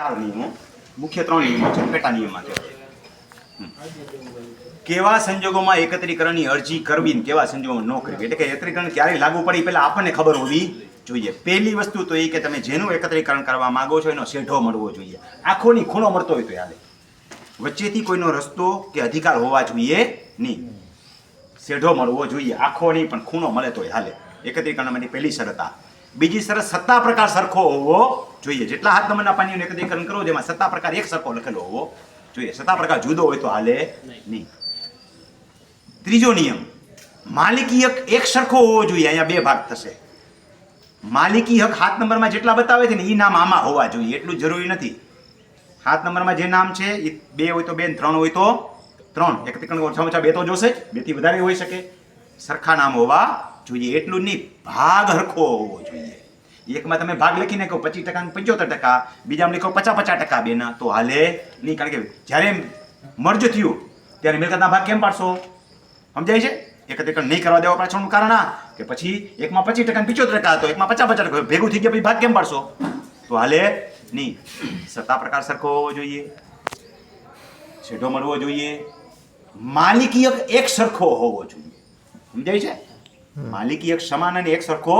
ચાર નિયમો. મુખ્ય ત્રણ નિયમો છે, પેટા નિયમમાં કેવા સંજોગોમાં એકત્રીકરણની અરજી કરવી કેવા સંજોગોમાં ન કરવી? એટલે કે એકત્રીકરણ ક્યારે લાગુ પડે પહેલા આપણને ખબર હોવી જોઈએ. પહેલી વસ્તુ તો એ કે તમે જેનું એકત્રીકરણ કરવા માંગો છો એનો શેઢો મળવો જોઈએ. આંખોની ખૂણો મળતો હોય તો યાદ વચ્ચેથી કોઈનો રસ્તો કે અધિકાર હોવા જોઈએ નહીં. શેઢો મળવો જોઈએ. આંખોની પણ ખૂણો મળે તો હાલે. એકત્રીકરણ માટે પહેલી શરત આ. બીજી શરત સત્તા પ્રકાર સરખો હોવો જોઈએ, જેટલા હાથ નંબરના પાણીઓનું એકત્રીકરણ કરો, જેમાં સત્તા પ્રકાર એક સરખો લખેલો હોવો જોઈએ. સત્તા પ્રકાર જુદો હોય તો હાલે નહીં. ત્રીજો નિયમ માલિકી હક એક સરખો હોવો જોઈએ. અહીંયા બે ભાગ થશે. માલિકી હક હાથ નંબરમાં જેટલા બતાવે છે ને એ નામ આમાં હોવા જોઈએ. એટલું જરૂરી નથી. હાથ નંબરમાં જે નામ છે એ બે હોય તો બે ત્રણ હોય તો ત્રણ. એકત્રીકરણ ઓછામાં ઓછા બે તો જોશે જ. બેથી વધારે હોઈ શકે. સરખા નામ હોવા જોઈએ. એટલું નહીં. ભાગ હરખો હોવો જોઈએ. એકમાં તમે ભાગ લખીને કહો પચીસ ટકા પંચોતેર ટકા બીજામાં લખો પચાસ પચાસ ટકા બેના. તો હાલે નહીં કારણ કે જ્યારે મર્જ થયું ત્યારે મિલકતના ભાગ કેમ પાડશો? સમજાય છે? એકત્રીકરણ નહીં કરવા દેવા પાછળનું કારણ આ કે પછી એકમાં પચીસ ટકા પંચોતેર ટકા હતો એકમાં પચાસ પચાસ ટકા ભેગું થઈ ગયા પછી ભાગ કેમ પાડશો? તો હાલે નહીં. સત્તા પ્રકાર સરખો હોવો જોઈએ. છેડો મળવો જોઈએ. માલિકી એક સરખો હોવો જોઈએ. સમજાય છે? માલિકી એક સમાન અને એક સરખો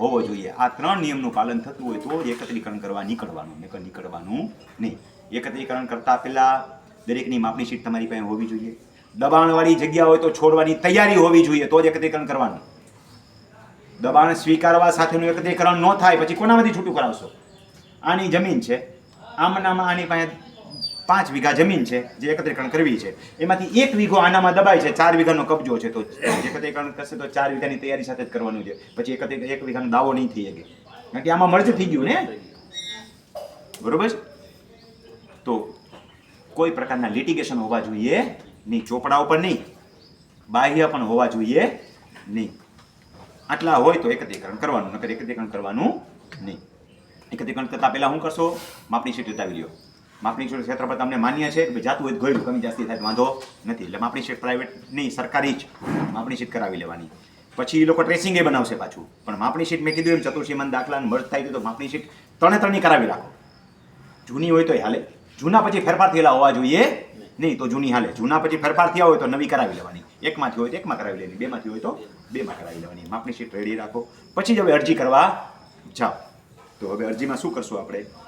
હોવો જોઈએ. આ ત્રણ નિયમનું પાલન થતું હોય તો જ એકત્રીકરણ કરવા નીકળવાનું, નકર નીકળવાનું નહીં. એકત્રીકરણ કરતાં પહેલાં દરેકની માપણી શીટ તમારી પાસે હોવી જોઈએ. દબાણવાળી જગ્યા હોય તો છોડવાની તૈયારી હોવી જોઈએ, તો જ એકત્રીકરણ કરવાનું. દબાણ સ્વીકારવા સાથેનું એકત્રીકરણ ન થાય, પછી કોનામાંથી છૂટું કરાવશો? આની જમીન છે. આમનામાં આની પાસે પાંચ વીઘા જમીન છે, જે એકત્રીકરણ કરવી છે. એમાંથી એક વીઘો આનામાં દબાય છે, ચાર વીઘાનો કબજો છે, તો એકત્રીકરણ કરશે તો ચાર વીઘાની તૈયારી સાથે જ કરવાનું છે. પછી એકત્રી, એક વીઘાનો દાવો નહીં થઈ શકે. કારણ કે આમાં મર્જ થઈ ગયું ને? બરોબર તો કોઈ પ્રકારના લિટિગેશન હોવા જોઈએ નહીં, ચોપડા ઉપર નહીં. બાહ્ય પણ હોવા જોઈએ નહીં. આટલા હોય તો એકત્રીકરણ કરવાનું, નકર એકત્રીકરણ કરવાનું નહીં. એકત્રીકરણ કરતાં પહેલાં શું કરશો? માપણી શીટ ઉતાવી લ્યો. માપણી શીટ ક્ષેત્ર પર તમને માન્ય છે કે જાતું હોય ગયું કમી જાસ્તી થાય વાંધો નથી. એટલે માપણી પ્રાઇવેટ નહીં, સરકારી જ માપણી શીટ કરાવી લેવાની. પછી એ લોકો ટ્રેસિંગ એ બનાવશે પાછું. પણ માપણી શીટ મેં કીધું એમ ચતુર્સીમાન દાખલા મર્જ થાય તો માપણી શીટ ત્રણે ત્રણની કરાવી રાખો. જૂની હોય તો હાલે. જૂના પછી ફેરફાર થયેલા હોવા જોઈએ નહીં તો જૂની હાલે. જૂના પછી ફેરફાર થયા હોય તો નવી કરાવી લેવાની. એકમાંથી હોય તો એકમાં કરાવી લેવાની. બેમાંથી હોય તો બેમાં કરાવી લેવાની. માપણી શીટ રેડી રાખો. પછી જ હવે અરજી કરવા જાઓ. તો હવે અરજીમાં શું કરશું આપણે?